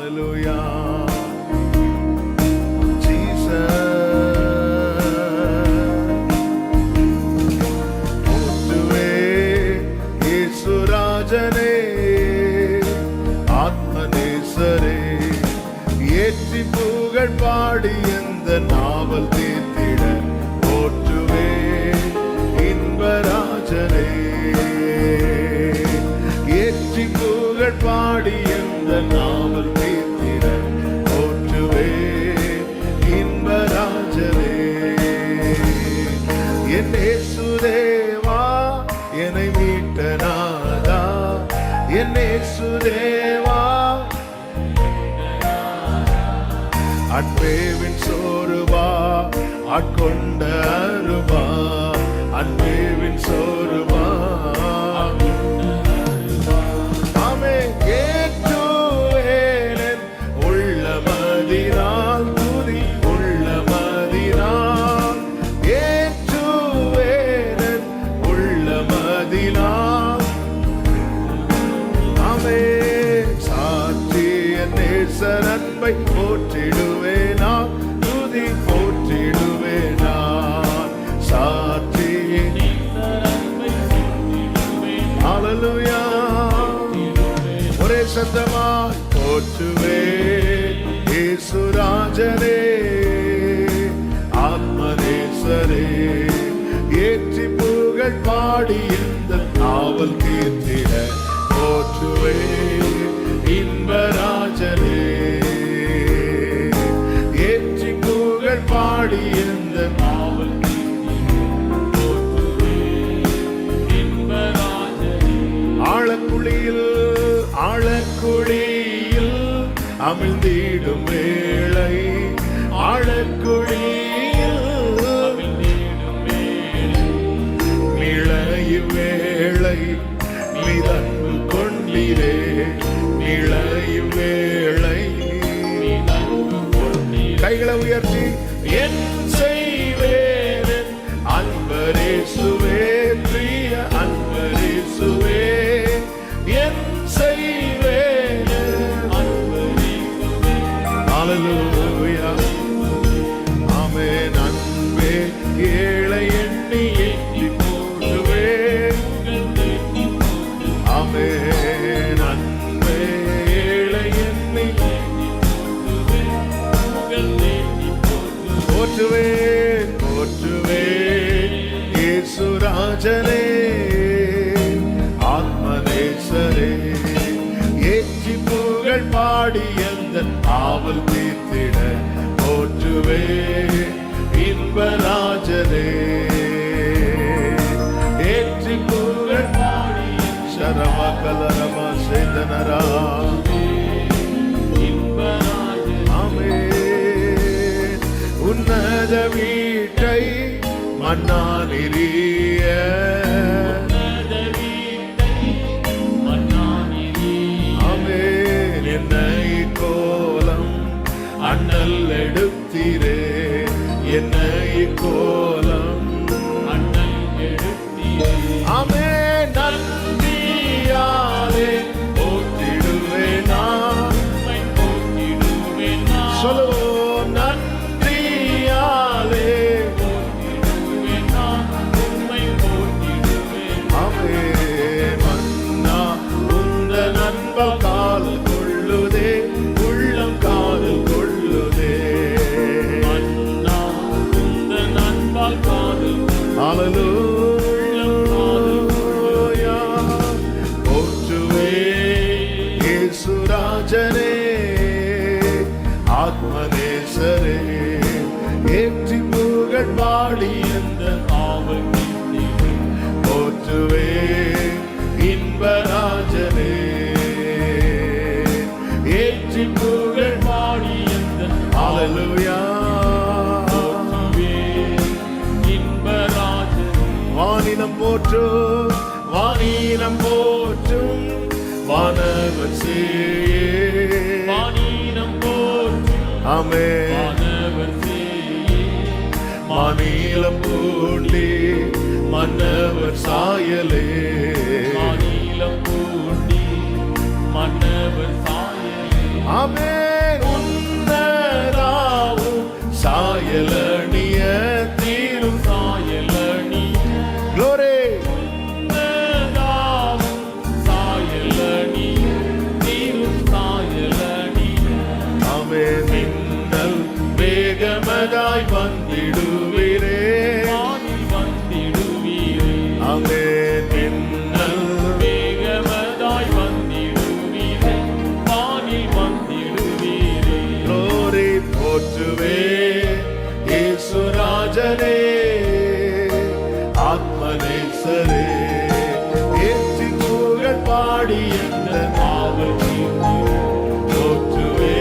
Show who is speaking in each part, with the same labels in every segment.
Speaker 1: Hallelujah. Jesus. ஆத்மநேசரே, ஏற்றி புகழ் பாடி எந்த நாவல் தீர்த்திட அன்பேவின் சோறுவா? ஆட்கொண்ட அருவா? அன்பேவின் சோறுவா? போற்றுவே இயேசுராஜனே ஆத்மநேசரே ஏற்றி புகழ் பாடியில் அமிழ்ந்திடும் வேளை. ஆழ இயேசுராஜனே ஆத்மநேசரே ஏற்றி புகழ் பாடி எந்த ஆவல் தீர்த்திட போற்றுவே இன்பராஜனே. ஏற்றி புகழ் பாடி சரம கலரம சேதனரா. உன்னத வீட்டை மன்னானிரிய என்னை கோலம் அண்ணல் எடுத்திரே. என்னை கோலம் ஆத்மநேசரே ஏற்றி புகழ் பாடி எந்த ஆவல் போற்றுவே இன்பராஜனே. ஏற்றி புகழ் பாடி எந்த ஹalleluya வானினம் போற்றும் வானினம் மாநிலம் பூண்டி மன்னவர் சாயலே. ஆமென். உன்னதாவும் ஆத்மநேசரே ஏற்றி புகழ் பாடி எந்த
Speaker 2: தீர்த்து
Speaker 1: போற்றுவே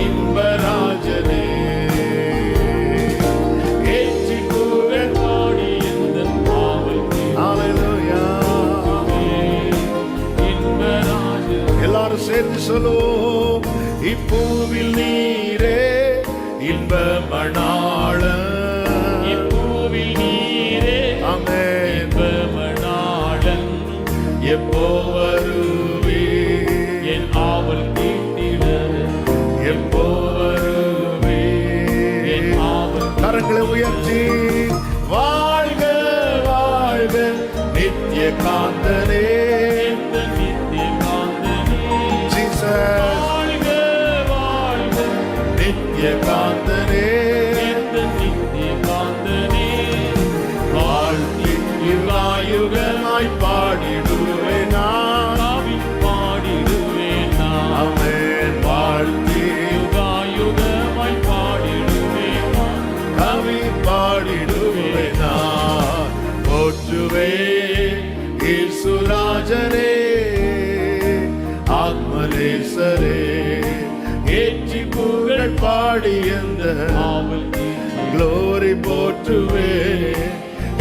Speaker 1: இன்பராஜனே. ஏற்றி புகழ்
Speaker 2: பாடி எந்த காவல்
Speaker 1: Hallelujah.
Speaker 2: இன்பராஜ
Speaker 1: எல்லாரும் சேர்ந்து சொல்லுவோம் இப்பூவில் நீரே இன்ப É eboa luz. ஆத்மநேசரே ஏற்றி புகழ் பாடி எந்த
Speaker 2: ஆவல்
Speaker 1: போற்றுவே.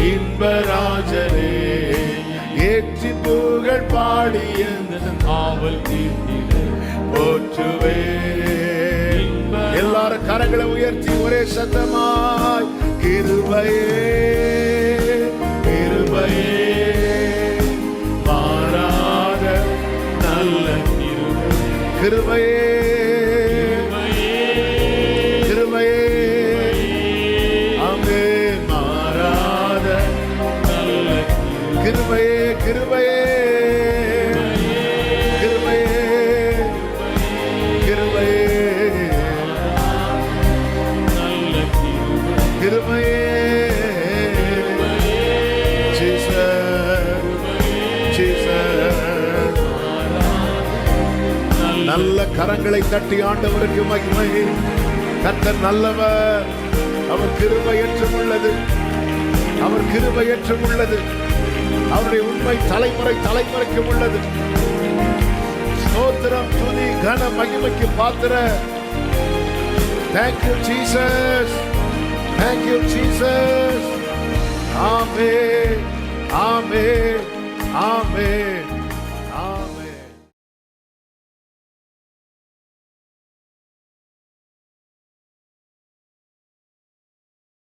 Speaker 1: இன்பராஜரே. ஏற்றி புகழ் பாடி எந்த
Speaker 2: ஆவல்
Speaker 1: போற்றுவே. எல்லாரும் கரங்களை உயர்த்தி ஒரே சத்தமாய் கிருபையே. கிருபையே கரங்களை தட்டி ஆண்டவருக்கு மகிமை. கத்தர் நல்லவர். அவர் கிருபையற்றம் உள்ளது. அவர் கிருபையற்றம் உள்ளது. அவருடைய உண்மை தலைமுறை தலைமுறைக்கும் உள்ளது. ஸ்தோத்திரம் துதி கன மகிமைக்கு பாத்திர. தேங்க்யூ ஜீசஸ் தேங்க்யூ ஜீசஸ் ஆமே ஆமே ஆமே